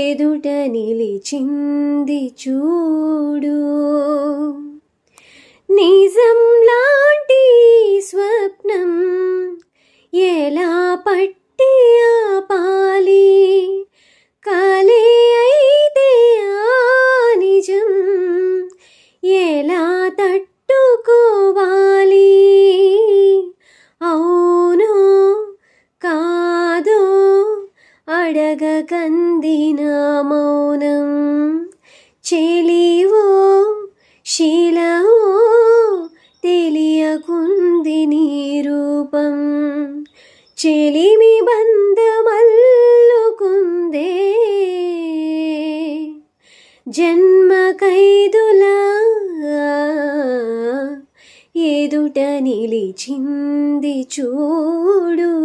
ఎదుట నిలిచింది చూడు. నిజం లాంటి స్వప్నం ఎలా పట్టి ఆపాలి? కలే కందిన మౌనం. చెలివో శిలవో తెలియకుంది నీ రూపం. చెలిమి బంధమల్లుకుందే. జన్మ ఖైదులా ఎదుట నిలిచింది చూడు.